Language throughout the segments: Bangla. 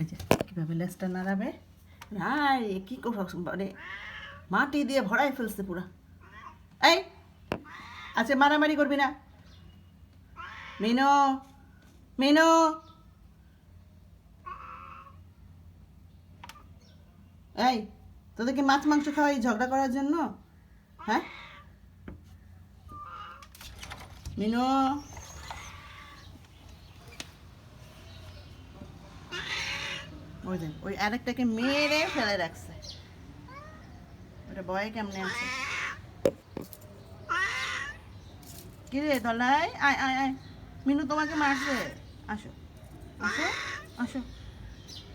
এই যে, কীভাবে লেজটা নাড়াবে? হ্যাঁ কী করো মানে মাটি দিয়ে ভরাই ফেলছে পুরা। এই আচ্ছা মারামারি করবি না। মিনো মিনো। এই তোদের কি মাছ মাংস খাওয়াই ঝগড়া করার জন্য? হ্যাঁ? মিনো। ওই ওই আরেকটাকে মেরে ফেলে রাখছে। ওটা বয় কেমনে আছে? কি রে দলাই? আয় আয় আয়। মিনু তোমাকে মারছে। আসো। আসো আসো।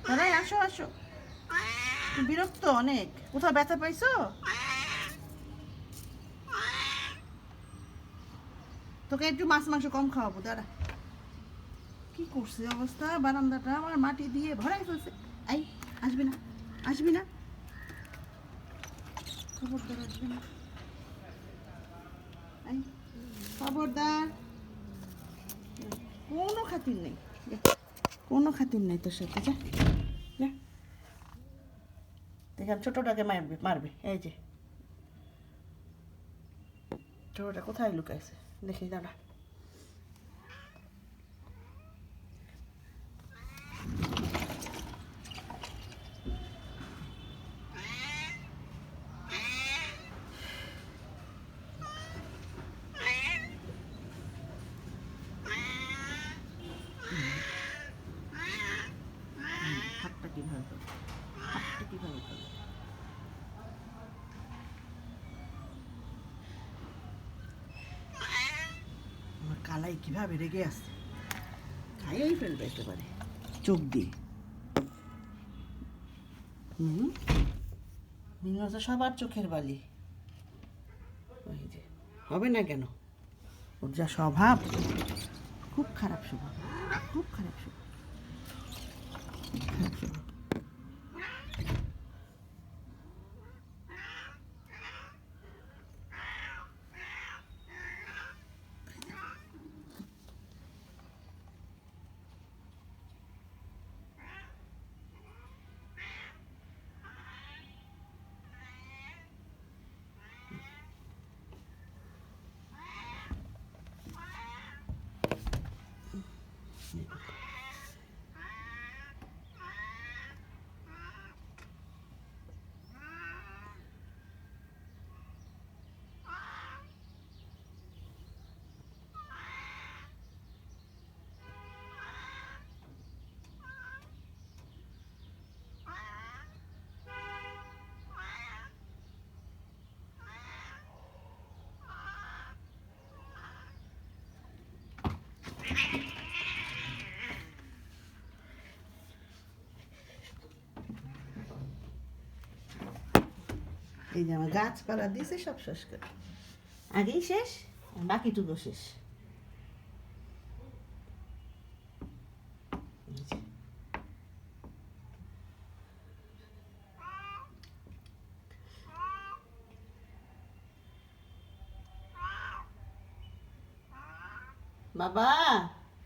দলাই, আসো আসো। বিরক্ত অনেক। কোথাও ব্যথা পাইছো? তোকে একটু মাছ, মাংস কম খাওয়াবো, দাঁড়া। কি করছে অবস্থা? বারান্দাটা আমার মাটি দিয়ে ভরাই ফেলছে। আসবি না? খবরদার আসবি না। খবরদার। কোনো খাতির নেই। কোনো খাতির নেই তোর সাথে যা যা। দেখান ছোটটাকে মারবে মারবে এই যে। ছোটটা কোথায় লুকাইছে? দেখি দাঁড়া। হাতটা কীভাবে আমার কালাই কীভাবে রেগে আসছে খাইয়েই ফেলবে একেবারে। চোখ দিয়ে। হুম? সবার চোখের বালি। ওই যে, হবে না কেন? ওর যা স্বভাব, খুব খারাপ স্বভাব, খুব খারাপ খারাপ স্বভাব। এই যে আমার গাছপালা দিয়েছে সব শেষ করে। আগেই শেষ বাকিটুকু শেষ এই যে। বাবা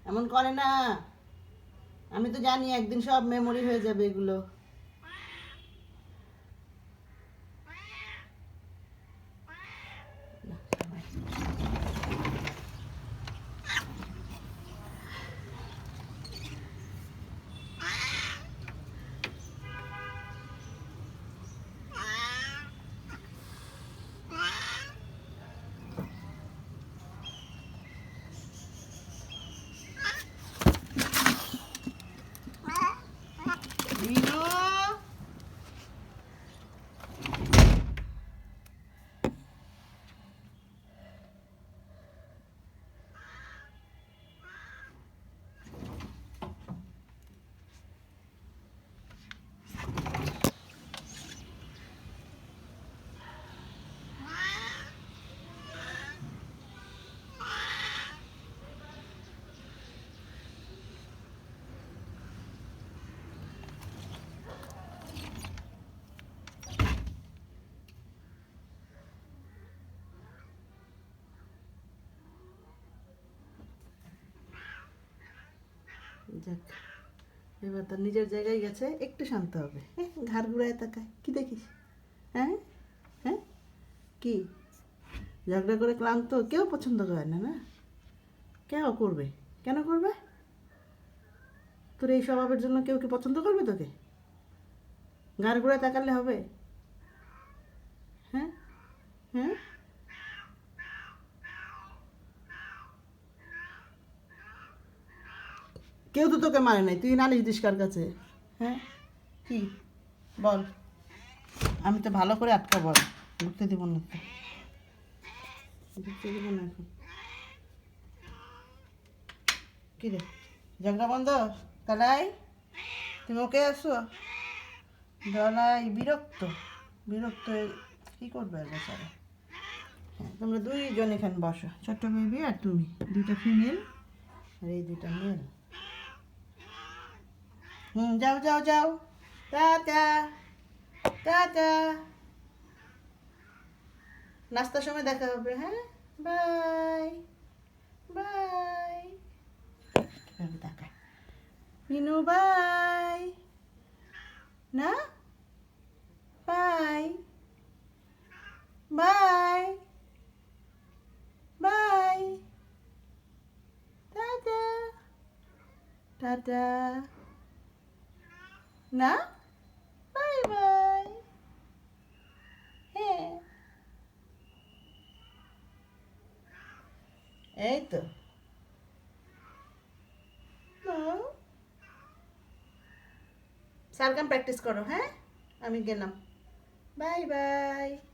এমন করে না। আমি তো জানি একদিন সব মেমোরি হয়ে যাবে এগুলো। যাক, এবার তার নিজের জায়গায় গেছে, একটু শান্ত হবে। হ্যাঁ ঘাড় ঘুরায় তাকায়, কি দেখিস? হ্যাঁ? হ্যাঁ? কি? ঝগড়া করে ক্লান্ত, কেউ পছন্দ করে না না? কেউ করবে? কেন করবে? তোর এই স্বভাবের জন্য কেউ কি পছন্দ করবে তোকে? ঘাড় ঘুরায় তাকালে হবে। হ্যাঁ? হ্যাঁ? কেউ তো তোকে মানে নাই, তুই নালিশ দিস কার কাছে? হ্যাঁ? কি? বল। আমি তো ভালো করে আটকা বল ঢুকতে দিব না ঢুকতে দিব না এখন। কি রে? ঝগড়া বন্ধ? কালাই তুমি ওকে আসো দলাই, বিরক্ত। বিরক্ত কী করবে আর বেচারা? হ্যাঁ তোমরা দুইজন এখানে বসো, ছোট্ট বেবি আর তুমি। দুইটা ফিমেল আর এই দুইটা মেল হুম, যাও যাও যাও। Tata tata. নাস্তার সময় দেখা হবে হ্যাঁ? Bye bye. কীভাবে মিনু, বাই। না? Bye bye bye. Tata tata. না? Bye bye. হ্যাঁ। এই তো। সারগান প্র্যাকটিস করো হ্যাঁ? আমি গেলাম। Bye bye.